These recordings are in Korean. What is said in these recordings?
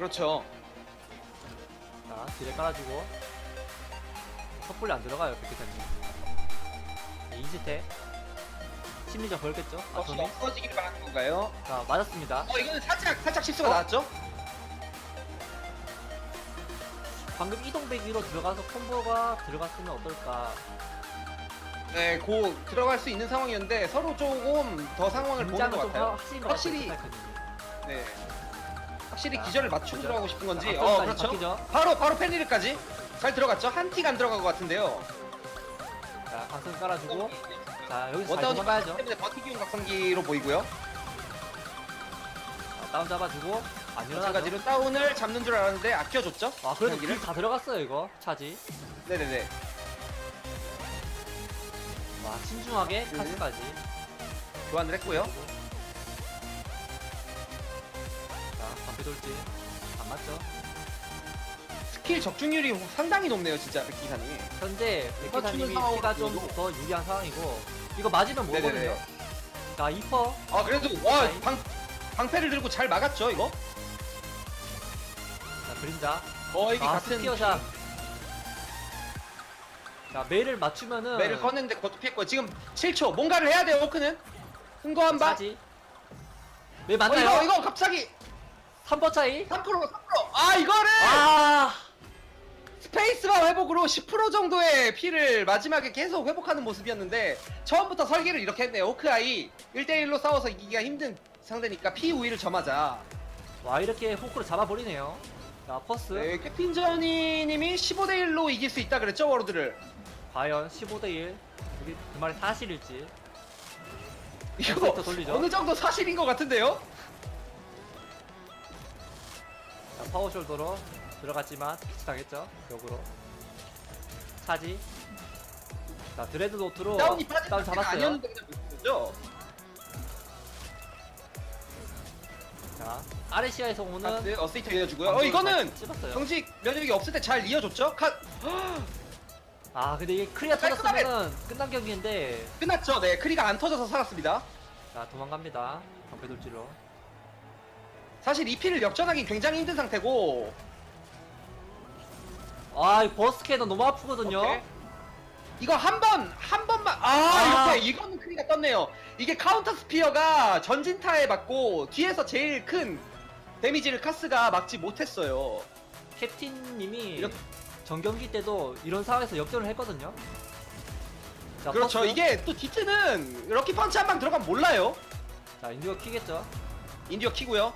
그렇죠. 자, 딜에 깔아주고. 섣불리 안 들어가요, 백기사님. 네, 이즈테. 심리전 걸겠죠? 혹시 아토미. 없어지길 바라는 건가요? 자, 맞았습니다. 어 이거는 살짝 살짝 실수가 어? 나왔죠? 방금 이동배기로 들어가서 콤보가 들어갔으면 어떨까. 네, 고 들어갈 수 있는 상황이었는데 서로 조금 더 상황을 보는 것좀 같아요. 확실히 확실히 확실히 네. 확실히 자, 기절을 맞추고. 들어가고 싶은 건지. 자, 어, 그렇죠. 바뀌죠. 바로 바로 펜리르까지 잘 들어갔죠. 한틱 안 들어간 것 같은데요. 자, 강성 깔아주고. 자, 여기서 잘 원다운이 도망가야죠. 때문에 버티기용 각성기로 보이고요. 자, 다운 잡아주고. 안 일어나죠. 마찬가지로 다운을 잡는 줄 알았는데 아껴줬죠. 아, 그래도 경기를. 딜다 들어갔어요, 이거. 차지. 네네네. 와, 신중하게 네. 카스까지. 교환을 했고요. 돌진. 안 맞죠? 스킬 적중률이 상당히 높네요, 진짜 백기사님. 현재 백기사님이 맞추는 피가 좀 상황으로 더 유리한 상황이고 이거 맞으면 뭐거든요? 네네네. 자 2퍼 아 그래도 와 아이. 방, 방패를 들고 잘 막았죠 이거? 자 그림자 거의 아 같은 스피어샷 자 메일을 맞추면은 매를 꺼냈는데 그것도 피했고 지금 7초 뭔가를 해야 돼요 오크는 흥거 한방 차지 메일 어, 맞나요? 이거 이거 갑자기 3퍼 차이? 3% 3%아 이거를 아. 스페이스바 회복으로 10% 정도의 피를 마지막에 계속 회복하는 모습이었는데 처음부터 설계를 이렇게 했네요. 오크아이 1대1로 싸워서 이기기가 힘든 상대니까 피 우위를 점하자. 와 이렇게 호크로 잡아버리네요. 자 퍼스. 네, 캡틴저니 님이 15대1로 이길 수 있다 그랬죠 워로드를? 과연 15대 1 이게 그 말이 사실일지. 이거 센터 돌리죠. 어느 정도 사실인 것 같은데요? 자 파워숄더로 들어갔지만 피치 당했죠 역으로 차지 자 드레드 노트로 다운이 빠진 다운 상태가 잡았어요 아니었는데 그냥 거죠? 자 아레시아에서 오는 카드 어세이터 이어주고요. 어 이거는 찝었어요. 정직 면역이 없을 때 잘 이어줬죠? 카 아 근데 이게 크리아 깔끔하게- 터졌으면 끝난 경기인데 끝났죠. 네 크리가 안 터져서 살았습니다. 자 도망갑니다 방패 돌질로 사실 이 피를 역전하기 굉장히 힘든 상태고. 아 이 버스 캐논 너무 아프거든요 오케이. 이거 한 번, 한 번만, 아, 아. 이렇게, 이거는 크리가 떴네요. 이게 카운터 스피어가 전진타에 맞고, 뒤에서 제일 큰 데미지를 카스가 막지 못했어요. 캡틴님이 이렇게- 전경기 때도 이런 상황에서 역전을 했거든요 자, 그렇죠. 버스. 이게 또 디트는 럭키 펀치 한 방 들어가면 몰라요. 자 인디고 키겠죠 인디어 키고요.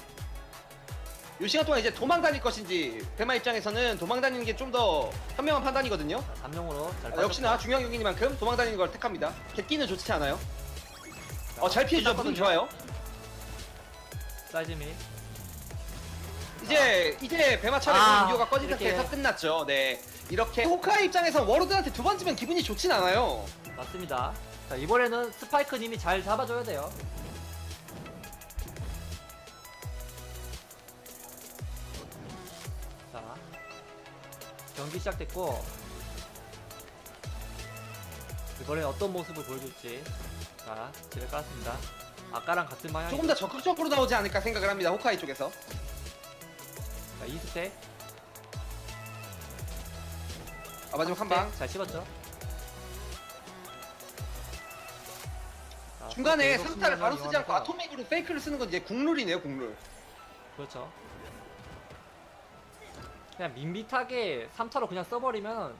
요 시간 동안 이제 도망 다닐 것인지 대마 입장에서는 도망 다니는 게 좀 더 현명한 판단이거든요. 자 삼룡으로 잘 아, 역시나. 중요한 경기니만큼 도망 다니는 걸 택합니다. 개끼는 좋지 않아요. 자, 어잘 피해주죠. 무슨 좋아요. 사이즈 및 이제 이제 배마 차례 아, 인디어가 꺼진 이렇게. 상태에서 끝났죠. 네. 이렇게 호카이 입장에서 워로드한테 두 번 지면 기분이 좋진 않아요. 맞습니다 자 이번에는 스파이크님이 잘 잡아줘야 돼요 경기 시작됐고 이번에 어떤 모습을 보여줄지 자 집에 깔았습니다 아까랑 같은 방향 조금 더 적극적으로 나오지 않을까 생각을 합니다. 호카이 쪽에서. 자 2스택 아 마지막 한 방. 잘 씹었죠 자, 중간에 계속 상타를 바로 쓰지 않고 이용하면서 아토믹으로 페이크를 쓰는 건 이제 국룰이네요, 국룰. 그렇죠. 그냥 밋밋하게 3타로 그냥 써버리면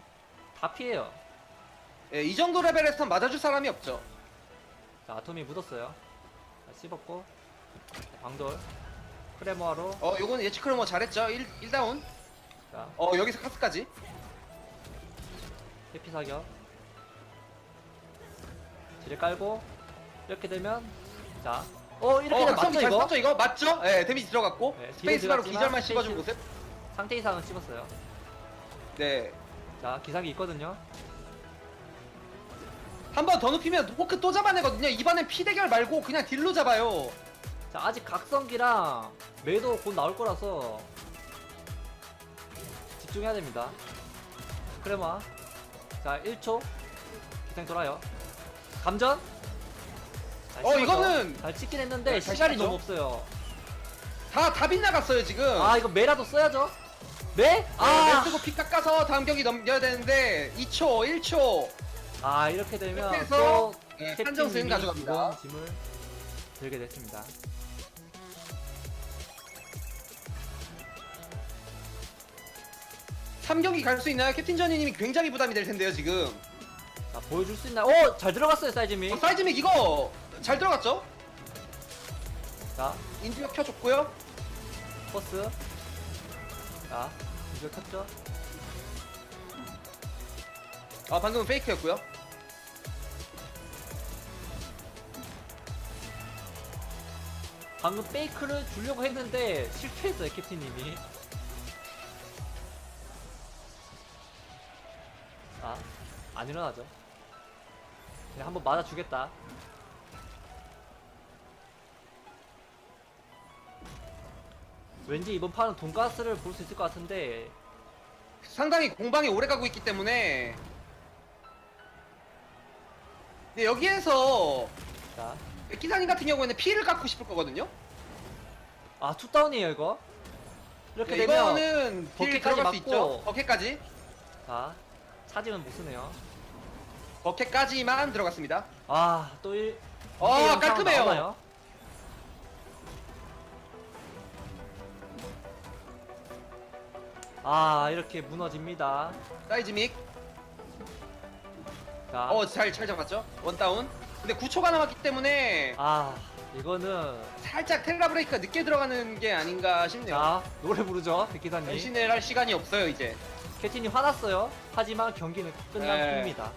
다 피해요. 예, 이 정도 레벨에서 맞아줄 사람이 없죠. 자, 아톰이 묻었어요. 자, 씹었고. 자, 방돌. 크레모아로. 어, 요거는 예측 크로 뭐 잘했죠. 1, 1다운. 자, 어, 여기서 카스까지. 해피 사격. 지뢰 깔고. 이렇게 되면. 자. 어, 이렇게 어, 되면 각성기 맞죠, 잘 이거? 썼죠, 이거? 맞죠? 예, 데미지 들어갔고. 네, 스페이스바로 들어갔지만 기절만 씹어준 스페이스- 모습. 상태 이상은 씹었어요. 네. 자, 기상기 있거든요. 한 번 더 눕히면 호크 또 잡아내거든요. 이번엔 피대결 말고 그냥 딜로 잡아요. 자, 아직 각성기랑 매도 곧 나올 거라서 집중해야 됩니다. 크레마. 자, 1초. 기생 돌아요. 감전. 잘 어, 찍었죠? 이거는- 잘 찍긴 했는데 네, 잘 시간이 찍었죠? 너무 없어요. 다, 다 빗나갔어요, 지금. 아 이거 메라도 써야죠. 메? 아, 아, 쓰고 피 깎아서 다음 경기 넘겨야 되는데 2초, 1초. 아 이렇게 되면 네, 캡틴님이 한정 승 가져갑니다. 무거운 짐을 들게 됐습니다. 삼경기 갈 수 있나요? 캡틴 전이님이 굉장히 부담이 될 텐데요, 지금. 자 보여줄 수 있나요? 오! 잘 들어갔어요 사이즈미. 어, 사이즈믹 이거 잘 들어갔죠? 자 인디어 켜줬고요. 포스. 자 이거 켰죠? 아, 방금은 페이크였고요. 방금 페이크를 주려고 했는데 실패했어요 캡틴님이. 아, 안 일어나죠. 그냥 한번 맞아주겠다. 왠지 이번 판은 돈가스를 볼 수 있을 것 같은데 상당히 공방이 오래 가고 있기 때문에. 근데 여기에서 자, 기사님 같은 경우에는 피를 깎고 싶을 거거든요. 아 투다운이에요 이거. 이렇게 네, 되면 이거는 딜 버켓까지 들어갈 수 맞고. 있죠. 버켓까지. 자 차지면 못 쓰네요. 버켓까지만 들어갔습니다. 아또 일. 어, 이게 영상 깔끔해요. 아 이렇게 무너집니다. 사이즈 믹. 자, 어, 잘, 잘 잡았죠? 원다운. 근데 9초가 남았기 때문에 아 이거는 살짝 텔라 브레이크가 늦게 들어가는 게 아닌가 싶네요. 자 노래 부르죠 백기사님. 변신을 할 시간이 없어요, 이제. 캐틴이 화났어요. 하지만 경기는 끝난 네. 뿐입니다.